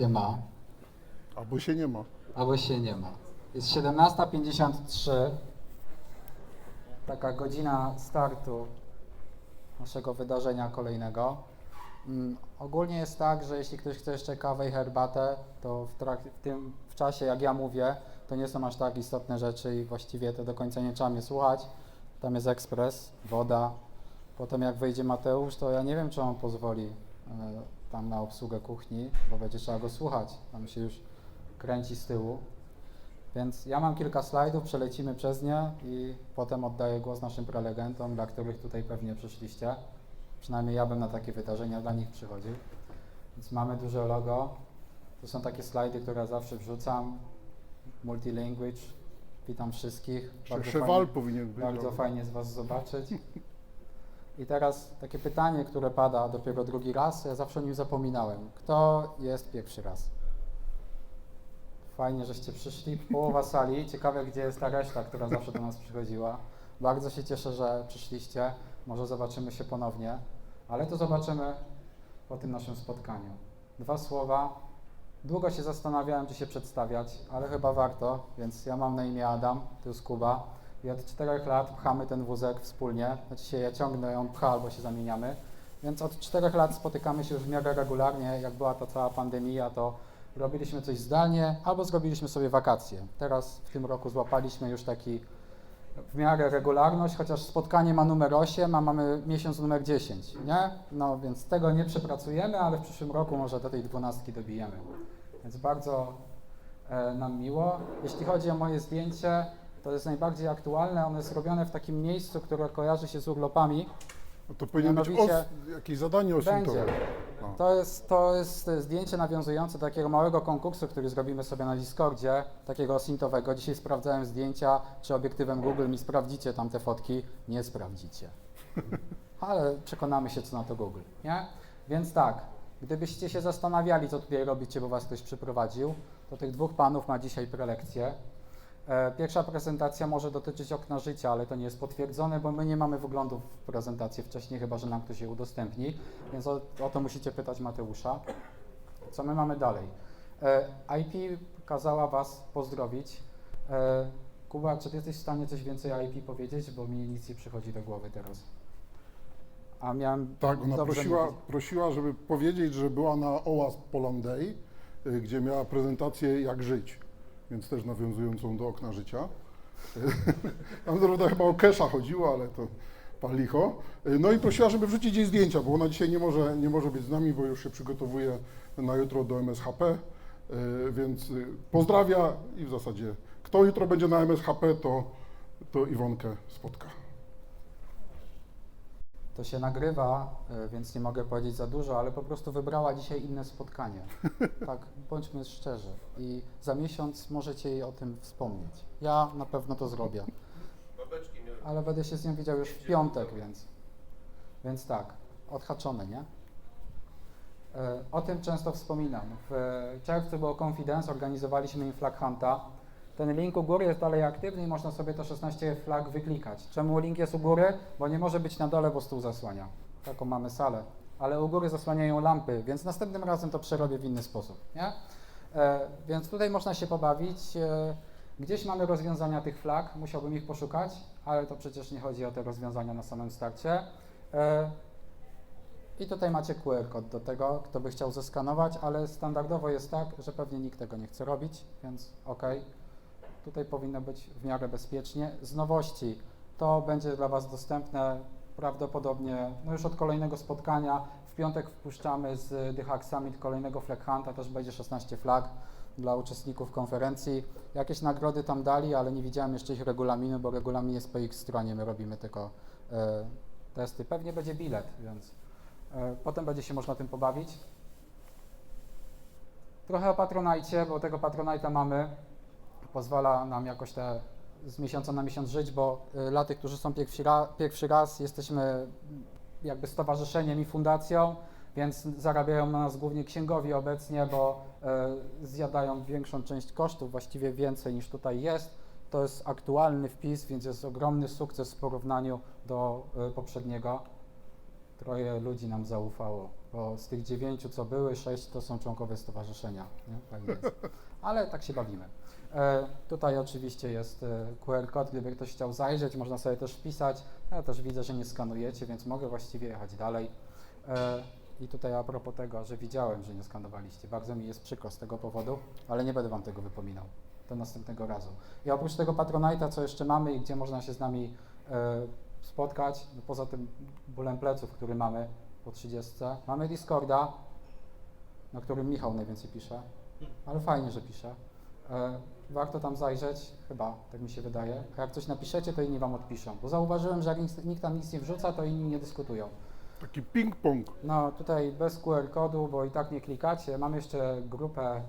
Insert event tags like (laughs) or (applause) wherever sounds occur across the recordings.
się ma, Albo się nie ma. albo się nie ma. Jest 17.53, taka godzina startu naszego wydarzenia kolejnego. Mm, ogólnie jest tak, że jeśli ktoś chce jeszcze kawę i herbatę, to w, trak- w tym w czasie, jak ja mówię, to nie są aż tak istotne rzeczy i właściwie to do końca nie trzeba mnie słuchać. Tam jest ekspres, woda. Potem jak wyjdzie Mateusz, to ja nie wiem, czy on pozwoli e, tam na obsługę kuchni, bo będzie trzeba go słuchać. Tam się już kręci z tyłu. Więc ja mam kilka slajdów, przelecimy przez nie i potem oddaję głos naszym prelegentom, dla których tutaj pewnie przyszliście. Przynajmniej ja bym na takie wydarzenia dla nich przychodził. Więc mamy duże logo. To są takie slajdy, które zawsze wrzucam. Multilanguage. Witam wszystkich. Bardzo Szewal fajnie- powinien być. bardzo fajnie z Was zobaczyć. (laughs) I teraz takie pytanie, które pada dopiero drugi raz, ja zawsze o nim zapominałem. Kto jest pierwszy raz? Fajnie, żeście przyszli. Połowa sali. Ciekawe, gdzie jest ta reszta, która zawsze do nas przychodziła. Bardzo się cieszę, że przyszliście. Może zobaczymy się ponownie, ale to zobaczymy po tym naszym spotkaniu. Dwa słowa. Długo się zastanawiałem, czy się przedstawiać, ale chyba warto, więc ja mam na imię Adam, to jest Kuba i od czterech lat pchamy ten wózek wspólnie. Znaczy się ja ciągnę, on pcha albo się zamieniamy. Więc od czterech lat spotykamy się już w miarę regularnie. Jak była ta cała pandemia, to robiliśmy coś zdalnie albo zrobiliśmy sobie wakacje. Teraz w tym roku złapaliśmy już taki w miarę regularność, chociaż spotkanie ma numer 8, a mamy miesiąc numer 10, nie? No więc tego nie przepracujemy, ale w przyszłym roku może do tej dwunastki dobijemy. Więc bardzo e, nam miło. Jeśli chodzi o moje zdjęcie, to jest najbardziej aktualne. Ono jest robione w takim miejscu, które kojarzy się z urlopami. No to powinien być os, jakieś zadanie oświatowe. No. To jest, to jest zdjęcie nawiązujące do takiego małego konkursu, który zrobimy sobie na Discordzie, takiego osintowego. Dzisiaj sprawdzałem zdjęcia, czy obiektywem Google mi sprawdzicie tam te fotki. Nie sprawdzicie. (laughs) Ale przekonamy się, co na to Google, nie? Więc tak, gdybyście się zastanawiali, co tutaj robicie, bo was ktoś przyprowadził, to tych dwóch panów ma dzisiaj prelekcję. E, Pierwsza prezentacja może dotyczyć okna życia, ale to nie jest potwierdzone, bo my nie mamy wglądu w prezentację wcześniej, chyba że nam ktoś je udostępni, więc o, o to musicie pytać Mateusza. Co my mamy dalej? E, IP kazała Was pozdrowić. E, Kuba, czy Ty jesteś w stanie coś więcej o IP powiedzieć, bo mi nic nie przychodzi do głowy teraz. A miałem Tak, ona prosiła, prosiła, żeby powiedzieć, że była na OAS Poland Day, y, gdzie miała prezentację jak żyć, więc też nawiązującą do okna życia. (laughs) Tam prawda chyba o Kesha chodziło, ale to pan licho. No i prosiła, żeby wrzucić jej zdjęcia, bo ona dzisiaj nie może, nie może być z nami, bo już się przygotowuje na jutro do MSHP, y, więc y, pozdrawia i w zasadzie kto jutro będzie na MSHP, to, to Iwonkę spotka. To się nagrywa, y, więc nie mogę powiedzieć za dużo, ale po prostu wybrała dzisiaj inne spotkanie. (laughs) Tak, bądźmy szczerzy. I za miesiąc możecie jej o tym wspomnieć. Ja na pewno to zrobię. Ale będę się z nią widział już w piątek, więc. Więc tak, odhaczone, nie? E, O tym często wspominam. W czerwcu było Confidence, organizowaliśmy im Flag Hunta. Ten link u góry jest dalej aktywny i można sobie te 16 flag wyklikać. Czemu link jest u góry? Bo nie może być na dole, bo stół zasłania. Taką mamy salę. Ale u góry zasłaniają lampy, więc następnym razem to przerobię w inny sposób, nie? E, więc tutaj można się pobawić. E, gdzieś mamy rozwiązania tych flag, musiałbym ich poszukać, ale to przecież nie chodzi o te rozwiązania na samym starcie. E, i tutaj macie QR kod do tego, kto by chciał zeskanować, ale standardowo jest tak, że pewnie nikt tego nie chce robić, więc ok. Tutaj powinno być w miarę bezpiecznie. Z nowości to będzie dla Was dostępne prawdopodobnie no już od kolejnego spotkania. W piątek wpuszczamy z The Hack Summit kolejnego flag hunta, też będzie 16 flag dla uczestników konferencji. Jakieś nagrody tam dali, ale nie widziałem jeszcze ich regulaminu, bo regulamin jest po ich stronie, my robimy tylko e, testy. Pewnie będzie bilet, więc e, potem będzie się można tym pobawić. Trochę o Patronite, bo tego Patronite'a mamy. Pozwala nam jakoś te z miesiąca na miesiąc żyć, bo y, dla tych, którzy są pierwszy, ra, pierwszy raz, jesteśmy jakby stowarzyszeniem i fundacją, więc zarabiają na nas głównie księgowi obecnie, bo y, zjadają większą część kosztów, właściwie więcej niż tutaj jest. To jest aktualny wpis, więc jest ogromny sukces w porównaniu do y, poprzedniego. Troje ludzi nam zaufało, bo z tych dziewięciu, co były, sześć to są członkowie stowarzyszenia. Jest. Ale tak się bawimy. E, tutaj oczywiście jest e, QR kod, gdyby ktoś chciał zajrzeć, można sobie też wpisać. Ja też widzę, że nie skanujecie, więc mogę właściwie jechać dalej. E, I tutaj a propos tego, że widziałem, że nie skanowaliście. Bardzo mi jest przykro z tego powodu, ale nie będę Wam tego wypominał. Do następnego razu. I oprócz tego Patronite'a, co jeszcze mamy i gdzie można się z nami e, spotkać, no poza tym bólem pleców, który mamy po 30, mamy Discorda, na którym Michał najwięcej pisze, ale fajnie, że pisze. E, warto tam zajrzeć, chyba, tak mi się wydaje. A jak coś napiszecie, to inni Wam odpiszą. Bo zauważyłem, że jak nikt, nikt tam nic nie wrzuca, to inni nie dyskutują. Taki ping-pong. No tutaj bez QR kodu, bo i tak nie klikacie. Mam jeszcze grupę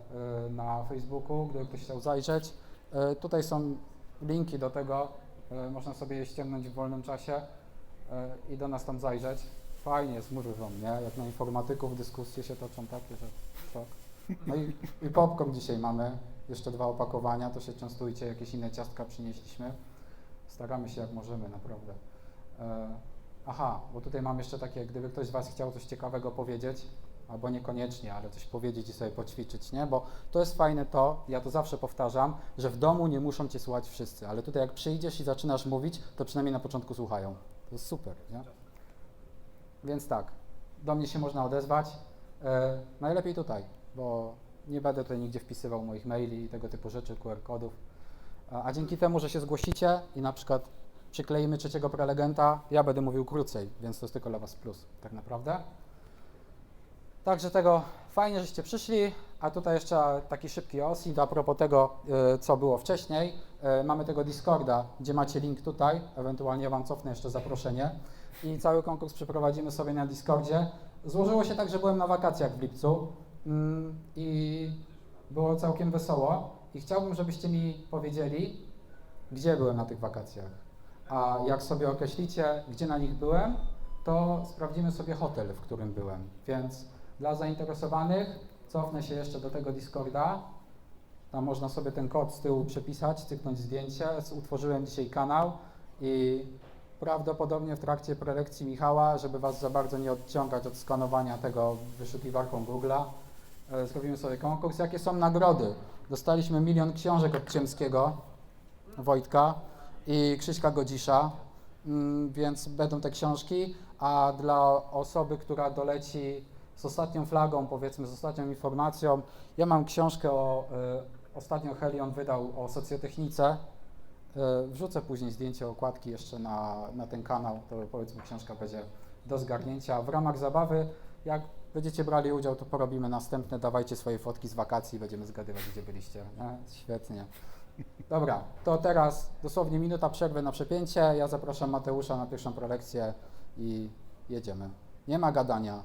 y, na Facebooku, gdyby ktoś chciał zajrzeć. Y, tutaj są linki do tego, można sobie je ściągnąć w wolnym czasie y, i do nas tam zajrzeć. Fajnie jest, mówię nie? Jak na informatyków dyskusje się toczą takie, że szok. No i, i dzisiaj mamy, jeszcze dwa opakowania, to się częstujcie, jakieś inne ciastka przynieśliśmy. Staramy się jak możemy, naprawdę. E, Aha, bo tutaj mam jeszcze takie, gdyby ktoś z Was chciał coś ciekawego powiedzieć, albo niekoniecznie, ale coś powiedzieć i sobie poćwiczyć, nie? Bo to jest fajne to, ja to zawsze powtarzam, że w domu nie muszą Cię słuchać wszyscy, ale tutaj jak przyjdziesz i zaczynasz mówić, to przynajmniej na początku słuchają. To jest super, nie? Więc tak, do mnie się można odezwać. E, najlepiej tutaj, bo nie będę tutaj nigdzie wpisywał moich maili i tego typu rzeczy, QR kodów. A, a dzięki temu, że się zgłosicie i na przykład przykleimy trzeciego prelegenta, ja będę mówił krócej, więc to jest tylko dla Was plus, tak naprawdę. Także tego fajnie, żeście przyszli, a tutaj jeszcze taki szybki osid a propos tego, y, co było wcześniej. Y, Mamy tego Discorda, gdzie macie link tutaj, ewentualnie Wam cofnę jeszcze zaproszenie i cały konkurs przeprowadzimy sobie na Discordzie. Złożyło się tak, że byłem na wakacjach w lipcu mm, i było całkiem wesoło i chciałbym, żebyście mi powiedzieli, gdzie byłem na tych wakacjach. A jak sobie określicie, gdzie na nich byłem, to sprawdzimy sobie hotel, w którym byłem. Więc dla zainteresowanych cofnę się jeszcze do tego Discorda. Tam można sobie ten kod z tyłu przepisać, cyknąć zdjęcie. Utworzyłem dzisiaj kanał i prawdopodobnie w trakcie prelekcji Michała, żeby Was za bardzo nie odciągać od skanowania tego wyszukiwarką Google'a, e, zrobimy sobie konkurs. Jakie są nagrody? Dostaliśmy milion książek od Ciemskiego, Wojtka i Krzyśka Godzisza, mm, więc będą te książki, a dla osoby, która doleci z ostatnią flagą, powiedzmy z ostatnią informacją, ja mam książkę o, y, ostatnio Helion wydał o socjotechnice, y, wrzucę później zdjęcie okładki jeszcze na, na ten kanał, to powiedzmy książka będzie do zgarnięcia. W ramach zabawy, jak będziecie brali udział, to porobimy następne, dawajcie swoje fotki z wakacji, będziemy zgadywać, gdzie byliście. Nie? Świetnie. Dobra, to teraz dosłownie minuta przerwy na przepięcie. Ja zapraszam Mateusza na pierwszą prelekcję i jedziemy. Nie ma gadania.